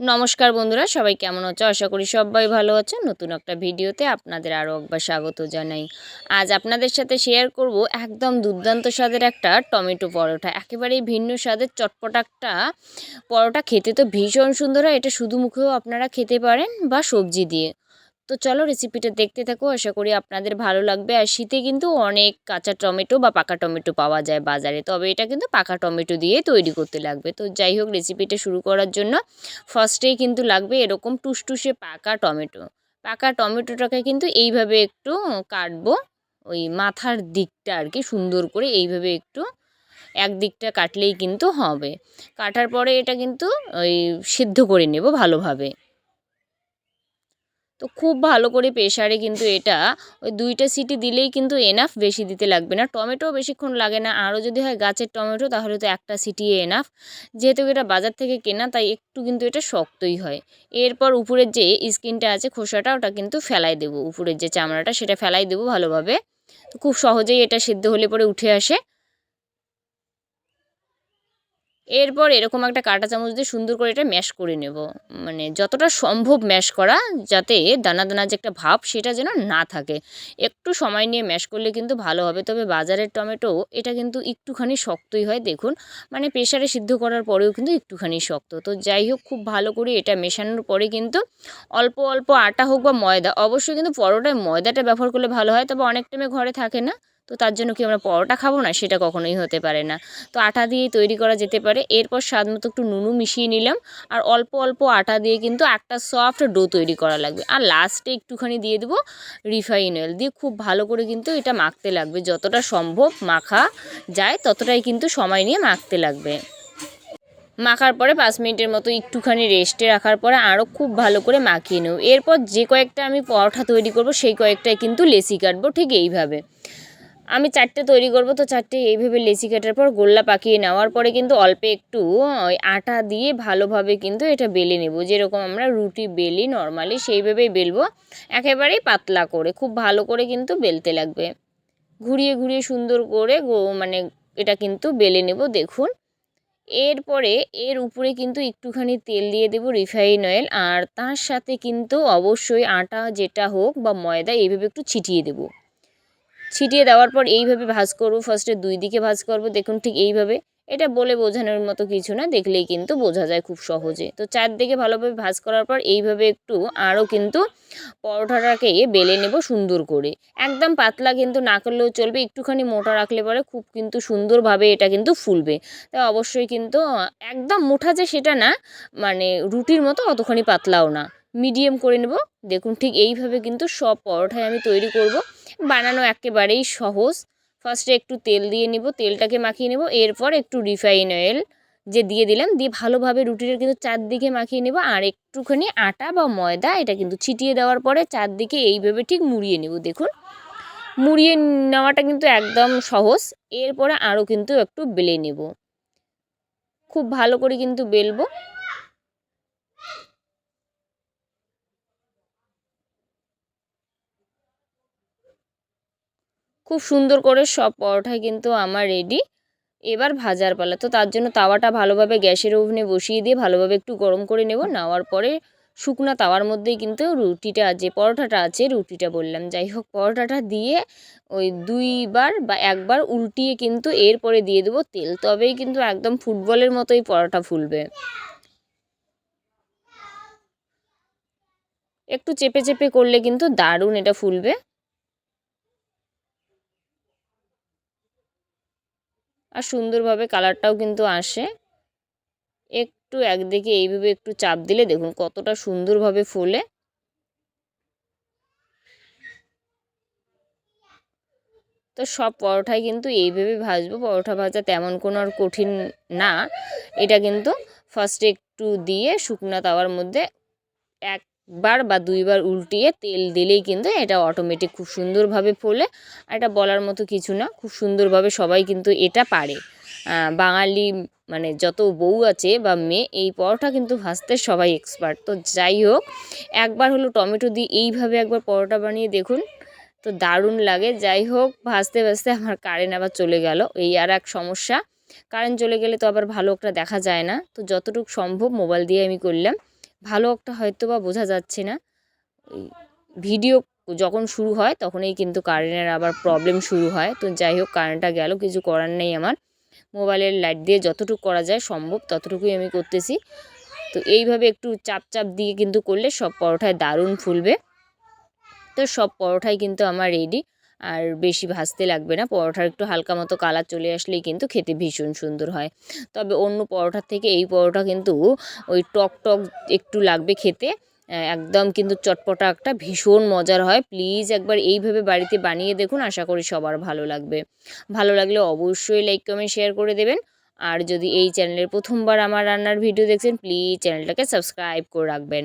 নমস্কার বন্ধুরা, সবাই কেমন আছো? আশা করি সবাই ভালো আছো। নতুন একটা ভিডিওতে আপনাদের আরও একবার স্বাগত জানাই। আজ আপনাদের সাথে শেয়ার করব একদম দুর্দান্ত স্বাদের একটা টমেটো পরোটা। একেবারেই ভিন্ন স্বাদের চটপট একটা পরোটা। খেতে তো ভীষণ সুন্দর হয়, এটা শুধু মুখেও আপনারা খেতে পারেন বা সবজি দিয়ে। তো চলো রেসিপিটা দেখতে থাকো, আশা করি আপনাদের ভালো লাগবে। আর শীতে কিন্তু অনেক কাঁচা টমেটো বা পাকা টমেটো পাওয়া যায় বাজারে, তবে এটা কিন্তু পাকা টমেটো দিয়ে তৈরি করতে লাগবে। তো যাই হোক রেসিপিটা শুরু করার জন্য ফার্স্টেই কিন্তু লাগবে এরকম টুসটুসে পাকা টমেটো। পাকা টমেটোটাকে কিন্তু এইভাবে একটু কাটবো, ওই মাথার দিকটা আর কি সুন্দর করে এইভাবে একটু এক দিকটা কাটলেই কিন্তু হবে। কাটার পরে এটা কিন্তু ওই সিদ্ধ করে নেব ভালোভাবে। তো খুব ভালো করে প্রেশারে কিন্তু এটা, ওই দুইটা সিটি দিলেই কিন্তু এনাফ বেশি দিতে লাগবে না। টমেটো বেশিক্ষণ লাগে না, আরও যদি হয় গাছের টমেটো তাহলে তো একটা সিটি এনাফ যেহেতু এটা বাজার থেকে কেনা, তাই একটু কিন্তু এটা শক্তই হয়। এরপর উপরের যে স্কিনটা আছে খোসাটা, ওটা কিন্তু ফেলাই দেবো। উপরের যে চামড়াটা, সেটা ফেলাই দেবো ভালোভাবে। খুব সহজেই এটা সিদ্ধ হলে পরে উঠে আসে। এরপর এরকম একটা কাঁটা চামচ দিয়ে সুন্দর করে এটা ম্যাশ করে নেব। মানে যতটা সম্ভব ম্যাশ করা, যাতে দানা দানা যে একটা ভাব সেটা যেন না থাকে। একটু সময় নিয়ে ম্যাশ করলে কিন্তু ভালো হবে, তবে বাজারের টমেটো এটা কিন্তু একটুখানি শক্তই হয়, দেখুন। মানে প্রেশারে সিদ্ধ করার পরেও কিন্তু একটুখানি শক্ত। তো যাই হোক, খুব ভালো করে এটা মেশানোর পরে কিন্তু অল্প অল্প আটা হোক বা ময়দা, অবশ্যই কিন্তু পরোটায় ময়দাটা ব্যবহার করলে ভালো হয়, তবে অনেক টাইমে ঘরে থাকে না। তো তার জন্য কি আমরা পরোটা খাব না? সেটা কখনোই হতে পারে না। তো আটা দিয়েই তৈরি করা যেতে পারে। এরপর স্বাদ মতো একটু নুনু মিশিয়ে নিলাম। আর অল্প অল্প আটা দিয়ে কিন্তু একটা সফট ডো তৈরি করা লাগবে। আর লাস্টে একটুখানি দিয়ে দেবো রিফাইন অয়েল। দিয়ে খুব ভালো করে কিন্তু এটা মাখতে লাগবে। যতটা সম্ভব মাখা যায়, ততটাই কিন্তু সময় নিয়ে মাখতে লাগবে। মাখার পরে পাঁচ মিনিটের মতো একটুখানি রেস্টে রাখার পরে আরও খুব ভালো করে মাখিয়ে নেব। এরপর যে কয়েকটা আমি পরোটা তৈরি করব, সেই কয়েকটাই কিন্তু লেসি কাটবো ঠিক এইভাবে। আমি চারটে তৈরি করব, তো চারটে এইভাবে লেচি কাটার পর গোল্লা পাকিয়ে নেওয়ার পরে কিন্তু অল্প একটু, ওই আটা দিয়ে ভালোভাবে কিন্তু এটা বেলে নেব। যেরকম আমরা রুটি বেলি নর্মালি সেইভাবেই বেলবো, একেবারেই পাতলা করে, খুব ভালো করে কিন্তু বেলতে লাগবে। ঘুরিয়ে ঘুরিয়ে সুন্দর করে মানে এটা কিন্তু বেলে নেব, দেখুন। এরপরে এর উপরে কিন্তু একটুখানি তেল দিয়ে দেব রিফাইন অয়েল, আর তার সাথে কিন্তু অবশ্যই আটা যেটা হোক বা ময়দা এইভাবে একটু ছিটিয়ে দেবো। ছিটিয়ে দেওয়ার পর এইভাবে ভাজ করব। ফার্স্টে দুই দিকে ভাজ করব। দেখুন ঠিক এইভাবে। এটা বলে বোঝানোর মতো কিছু না, দেখলেই কিন্তু বোঝা যায় খুব সহজে। তো চারদিকে ভালোভাবে ভাজ করার পর এইভাবে একটু আরও কিন্তু পরোটাটাকে বেলে নেব সুন্দর করে। একদম পাতলা কিন্তু না করলেও চলবে, একটুখানি মোটা রাখলে পরে খুব কিন্তু সুন্দরভাবে এটা কিন্তু ফুলবে। তাই অবশ্যই কিন্তু একদম মোটা যে সেটা না মানে রুটির মতো অতখানি পাতলাও না। মিডিয়াম করে নেব। দেখুন ঠিক এইভাবে কিন্তু সব পরোটাই আমি তৈরি করব। বানানো একেবারেই সহজ। ফার্স্টে একটু তেল দিয়ে নিব, তেলটাকে মাখিয়ে নেব, এরপর একটু রিফাইন অয়েল যে দিয়ে দিলাম, দিয়ে ভালোভাবে রুটিটা কিন্তু চারদিকে মাখিয়ে নেব, আর একটুখানি আটা বা ময়দা এটা কিন্তু ছিটিয়ে দেওয়ার পরে চারদিকে এইভাবে ঠিক মুড়িয়ে নেব, দেখুন। মুড়িয়ে নেওয়াটা কিন্তু একদম সহজ। এরপরে আরও কিন্তু একটু বেলে নেব। খুব ভালো করে কিন্তু বেলবো। খুব সুন্দর করে সব পরোটাই কিন্তু আমার রেডি এবার ভাজার পালা। তো তার জন্য তাওয়াটা ভালোভাবে গ্যাসের ওভেনে বসিয়ে দিয়ে ভালোভাবে একটু গরম করে নেব। নেওয়ার পরে শুকনো তাওয়ার মধ্যেই কিন্তু রুটিটা যে পরোটাটা আছে, রুটিটা বললাম। যাই হোক, পরোটাটা দিয়ে ওই দুইবার বা একবার উল্টিয়ে কিন্তু এরপরে দিয়ে দেবো তেল। তবেই কিন্তু একদম ফুটবলের মতোই পরোটা ফুলবে। একটু চেপে চেপে করলে কিন্তু দারুণ এটা ফুলবে। আর সুন্দরভাবে কালারটাও কিন্তু আসে। একটু একদিকে এইভাবে একটু চাপ দিলে দেখুন কতটা সুন্দরভাবে ফোলে। তো সব পরোটাই কিন্তু এইভাবে ভাজবো, পরোটা ভাজা তেমন কোনো আর কঠিন না। এটা কিন্তু ফার্স্টে একটু দিয়ে শুকনা তাওয়ার মধ্যে এক বার বা দুইবার উল্টিয়ে তেল দিলেই কিন্তু এটা অটোমেটিক খুব সুন্দরভাবে ফোলে। আর এটা বলার মতো কিছু না, খুব সুন্দরভাবে সবাই কিন্তু এটা পারে। বাঙালি মানে যত বউ আছে বা মেয়ে, এই পরোটা কিন্তু ভাজতে সবাই এক্সপার্ট তো যাই হোক, একবার হলো টমেটো দিয়ে এইভাবে একবার পরোটা বানিয়ে দেখুন, তো দারুণ লাগে। যাই হোক, ভাজতে ভাজতে আমার কারেন্ট আবার চলে গেল। এই আর এক সমস্যা কারেন্ট চলে গেলে তো আবার ভালো একটা দেখা যায় না। তো যতটুকু সম্ভব মোবাইল দিয়ে আমি করলাম। ভালো একটা হয়তো বা বোঝা যাচ্ছে না। ভিডিও যখন শুরু হয় তখনই কিন্তু কারেন্টের আবার প্রবলেম শুরু হয়। তো যাই হোক কারেন্টটা গেল, কিছু করার নেই আমার। মোবাইলের লাইট দিয়ে যতটুকু করা যায় সম্ভব ততটুকুই আমি করতেছি। তো এইভাবে একটু চাপ চাপ দিয়ে কিন্তু করলে সব পরোটায় দারুণ ফুলবে। তো সব পরোটাই কিন্তু আমার রেডি আর বেশি ভাজতে লাগবে না। পরোটার একটু হালকা মতো কালার চলে আসলেই কিন্তু খেতে ভীষণ সুন্দর হয়। তবে অন্য পরোটার থেকে এই পরোটা কিন্তু ওই টক টক একটু লাগবে খেতে। একদম কিন্তু চটপটা একটা ভীষণ মজার হয়। প্লিজ একবার এইভাবে বাড়িতে বানিয়ে দেখুন, আশা করি সবার ভালো লাগবে। ভালো লাগলে অবশ্যই লাইক কমেন্ট শেয়ার করে দেবেন। আর যদি এই চ্যানেলের প্রথমবার আমার রান্নার ভিডিও দেখছেন প্লিজ চ্যানেলটাকে সাবস্ক্রাইব করে রাখবেন।